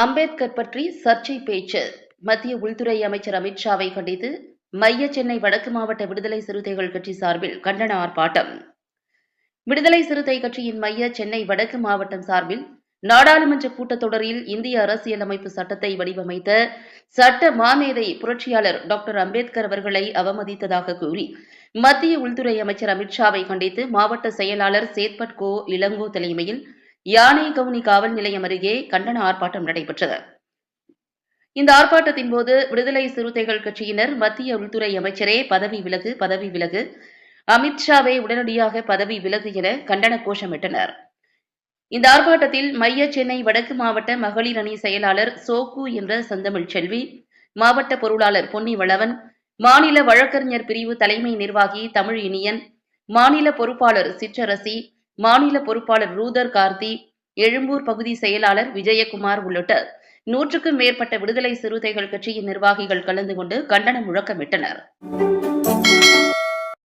அம்பேத்கர் பற்றி சர்ச்சை பேச்சு. மத்திய உள்துறை அமைச்சர் அமித்ஷாவை கண்டித்து மைய சென்னை வடக்கு மாவட்ட விடுதலை சிறுத்தைகள் கட்சி சார்பில் கண்டன ஆர்ப்பாட்டம். விடுதலை சிறுத்தை கட்சியின் மைய சென்னை வடக்கு மாவட்டம் சார்பில் நாடாளுமன்ற கூட்டத்தொடரில் இந்திய அரசியலமைப்பு சட்டத்தை வடிவமைத்த சட்ட மாமேதை புரட்சியாளர் டாக்டர் அம்பேத்கர் அவர்களை அவமதித்ததாக கூறி மத்திய உள்துறை அமைச்சர் அமித்ஷாவை கண்டித்து மாவட்ட செயலாளர் சேத்பட் கோ இளங்கோ தலைமையில் யானை கவுனி காவல் நிலையம் அருகே கண்டன ஆர்ப்பாட்டம் நடைபெற்றது. இந்த ஆர்ப்பாட்டத்தின் போது விடுதலை சிறுத்தைகள் கட்சியினர் மத்திய உள்துறை அமைச்சரே பதவி விலகு பதவி விலகு அமித்ஷாவை உடனடியாக பதவி விலகு என கண்டன கோஷமிட்டனர். இந்த ஆர்ப்பாட்டத்தில் மைய சென்னை வடக்கு மாவட்ட மகளிர் அணி செயலாளர் சோக்கு என்ற செந்தமிழ் செல்வி மாவட்ட பொருளாளர் பொன்னி வளவன் மாநில வழக்கறிஞர் பிரிவு தலைமை நிர்வாகி தமிழ் இனியன் மாநில பொறுப்பாளர் சிற்றரசி மாநில பொறுப்பாளர் ரூதர் கார்த்தி எழும்பூர் பகுதி செயலாளர் விஜயகுமார் உள்ளிட்ட நூற்றுக்கும் மேற்பட்ட விடுதலை சிறுத்தைகள் கட்சியின் நிர்வாகிகள் கலந்து கொண்டு கண்டன முழக்கமிட்டனர்.